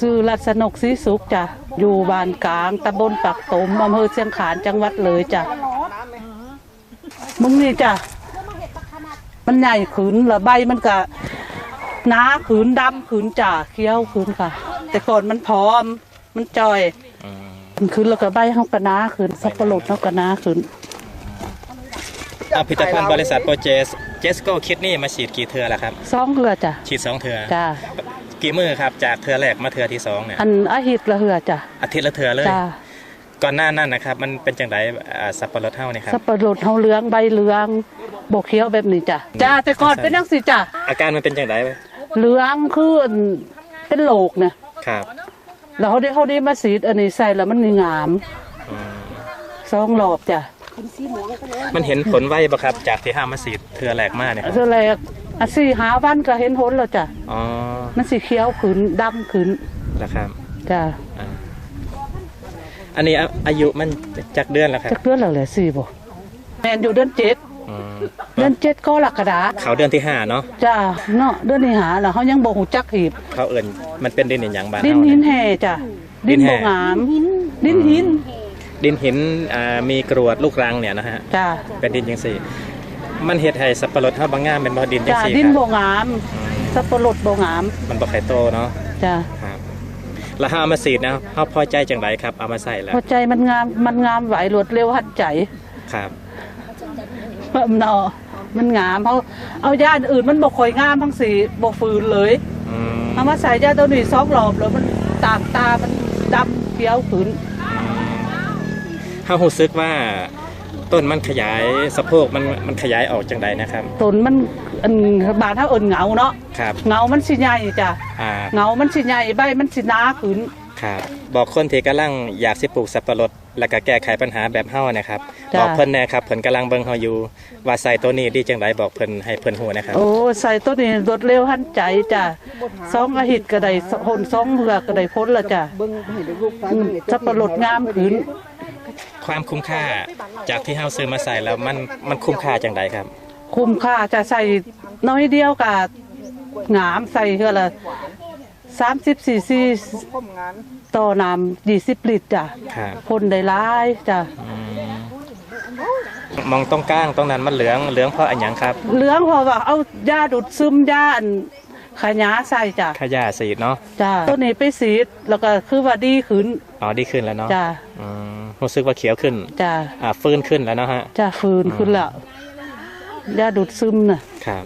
ชื่อรัศนกศรีสุขจ้ะอยู่บ้านกลางตำบลปักตมอำเภอเชียงขานจังหวัดเลยจ้ะมึงนี่จ้ะมันใหญ่ขืนละใบมันก็หนาขืนดำขืนจ่าเคี้ยวขืนค่ะ แต่ก่อนมันพร้อม มันจอยอืมมันขืนแล้วก็ใบเฮากระนาขืนสับปะรดเฮากระนาขืนเอาผลิตภัณฑ์บริษัทโปรเจส เจสโกคิดนี่มาฉีดกี่เทือแล้วครับสองเหือจ้ะฉีดสองเทือจ้ะ กี่มือครับจากเทือแรกมาเทือที่สองเนี่ยอันอาหิตละเหือจ้ะอาทิตย์ละเทือเลยจ้ะก่อนหน้านั้นนะครับมันเป็นจังไดอ่าสับปะรดเท่านี่ครับสับปะรดเฮาเหลืองใบเหลืองบกเขียวแบบนี้จ้ะจ้ะแต่ก่อนเป็นจังสิจ้ะอาการมันเป็นจังไดเหลืองคืออันเป็นโหลกเนี่ยครับแล้วเขาได้เขาได้มาสีดอันนี้ใส่แล้วมันงามอืมสองรอบจ้ะมันเห็นผลไวบ่ครับ จากที่ห้ามมาฉีดเทือแรกมาเนี่ยครับเท่าไร อะสี่หาวันก็เห็นผลแล้วจ้ะอ๋อมันสีเขียวขืนดำขืนแล้วครับจ้ะอ่าอันนี้อาอายุมันจากเดือนแล้วครับจักเดือนแล้วแหละสี่บ่แมนอยู่เดือนเจ็ดอืมเดือนเจ็ดก็หลักกระดาษเขาเดือนที่ห้าเนาะจ้ะเนาะเดือนนี้หาแล้วเขายังบ่หูจักหีบ เขาเอิ่นมันเป็นดินอย่างบานดินเฮาหินเนี่ยแห่จ้ะดิดินนแห่บ่งามดินหินดินหินอ่ามีกรวดลูกรังเนี่ยนะฮะ จ้ะเป็นดินจังสี่ มันเฮ็ดให้สับปะรดเฮาบางงามเป็นบ่ดินจังจ้ะสี่ดินคบ่รับงาม สับปะรดบ่งาม มันบ่ไข่โตเนาะจ้ะครับแล้วเฮาเอามาสีดนะเฮาพอใจจังไดครับ เอามาใส่แล้วพอใจมันงาม มันงามไหวรวดเร็วหัดใจครับเนาะมันงามเขาเอายาอันอื่นมันบ่ค่อยงามทั้งสีบ่ฟืนเลยอืมเอามาใส่ยาตัวนี้สองรอบแล้วมันตามตามันดำเขียวขืนเฮารู้สึกว่า ต้นมันขยายสะโพกมันมันขยายออกจังไดนะครับ ต้นมันอันบานเท่าเอินเหงาเนาะครับ เหงามันสิใหญ่จ้ะอ่าเหงามันสิใหญ่ใบมันสิหนาขืนครับ บอกคนที่กำลังอยากสิปลูกสับปะรดแล้วก็แก้ไขปัญหาแบบเฮานะครับ จ้ะ บอกเพิ่นแหนะครับเพิ่นกำลังเบิ่งเฮาอยู่ว่าใส่ตัวนี้ดีจังไดบอกเพิ่นให้เพิ่นฮู้นะครับ โอ้ใส่ตัวนี้รวดเร็วหันใจจ้ะสองอาทิตย์ก็ได้หนสองเหือกก็ได้พ้นและจ้ะอืมสับปะรดงามขืน ความคุ้มค่าจากที่เฮาซื้อมาใส่แล้วมันมันคุ้มค่าจังไดครับ คุ้มค่าจะใส่น้อยเดียวกับหงามใส่เท่าละสามสิบสี่ซีต่อน้ำยี่สิบลิตรจ้ะครับพ่นได้ร้ายจ้ะอืมมองตรงกลางตรงนั้นมันเหลืองเหลืองเพราะอันหยังครับ เหลืองเพอว่าเอายาดูดซึมยาอัน ขยะใส่จ้ะขยะสีดเนาะจ้ะตัวนี้ไปสีดแล้วก็คือว่าดีขึ้นอ๋อดีขึ้นแล้วเนาะจ้ะอืมรู้สึกว่าเขียวขึ้นจ้ะอ่าฟื้นขึ้นแล้วเนาะฮะจ้ะฟื้นขึ้นแล้วยาดูดซึมน่ะครับ